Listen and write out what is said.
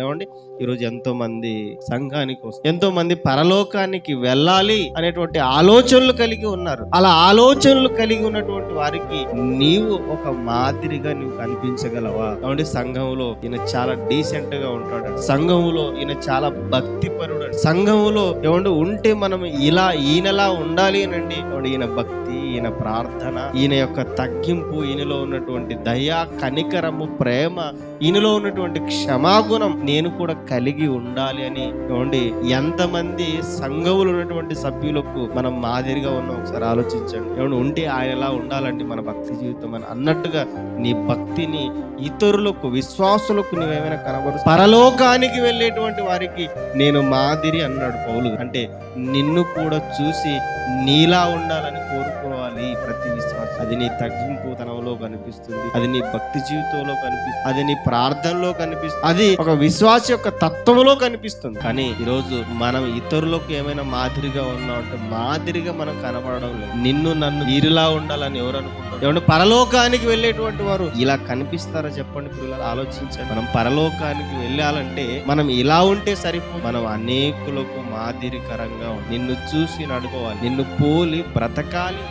ఏమండి? ఈరోజు ఎంతో మంది సంఘానికి ఎంతో మంది పరలోకానికి వెళ్ళాలి అనేటువంటి ఆలోచనలు కలిగి ఉన్నారు. అలా ఆలోచనలు కలిగి ఉన్నటువంటి వారికి నీవు ఒక మాదిరిగా నువ్వు కనిపించగలవా? కాబట్టి సంఘంలో ఈయన చాలా డీసెంట్గా ఉంటాడు. సంఘంలో ఈయన చాలా భక్తి పరుడు సంఘంలో ఏమంటే ఉంటే మనం ఇలా ఈయనలా ఉండాలి అనండి. ఈయన భక్తి ఈయన ప్రార్థన ఈయన యొక్క తగ్గింపు ఈయనలో ఉన్నటువంటి దయ కనికరము ప్రేమ ఈయనలో ఉన్నటువంటి క్షమాగుణం నేను కూడా కలిగి ఉండాలి అని చూడండి ఎంతమంది సంఘములు ఉన్నటువంటి సభ్యులకు మనం మాదిరిగా ఉన్నాం? ఒకసారి ఆలోచించండి. ఏమండి ఉంటే ఆయనలా ఉండాలండి మన భక్తి జీవితం అని? అన్నట్టుగా నీ భక్తిని ఇతరులకు విశ్వాసులకు నువ్వేమైనా కనబడు పరలోకానికి వెళ్ళేటువంటి వారికి నేను మాదిరి అన్నాడు పౌలు. అంటే నిన్ను కూడా చూసి నీలా ఉండాలని కోరుకోవాలి ప్రతి విశ్వాసం. అది నీ తగ్గింపుతనంలో కనిపిస్తుంది. అది నీ భక్తి జీవితంలో కనిపిస్తుంది. అది నీ ప్రార్థనలో కనిపిస్తుంది. అది ఒక విశ్వాస యొక్క తత్వంలో కనిపిస్తుంది. కానీ ఈరోజు మనం ఇతరులకు ఏమైనా మాదిరిగా ఉన్నామంటే మాదిరిగా మనం కనబడడం లేదు. నిన్ను నన్ను వీరిలా ఉండాలని ఎవరు అనుకుంటారు? ఏమంటే పరలోకానికి వెళ్ళేటువంటి వారు ఇలా కనిపిస్తారా చెప్పండి పిల్లలు ఆలోచించండి. మనం పరలోకానికి వెళ్ళాలంటే మనం ఇలా ఉంటే సరిపో మనం అనేకులకు మాదిరికరంగా నిన్ను చూసి నడుకోవాలి. నిన్ను పోలి బ్రతకాలి.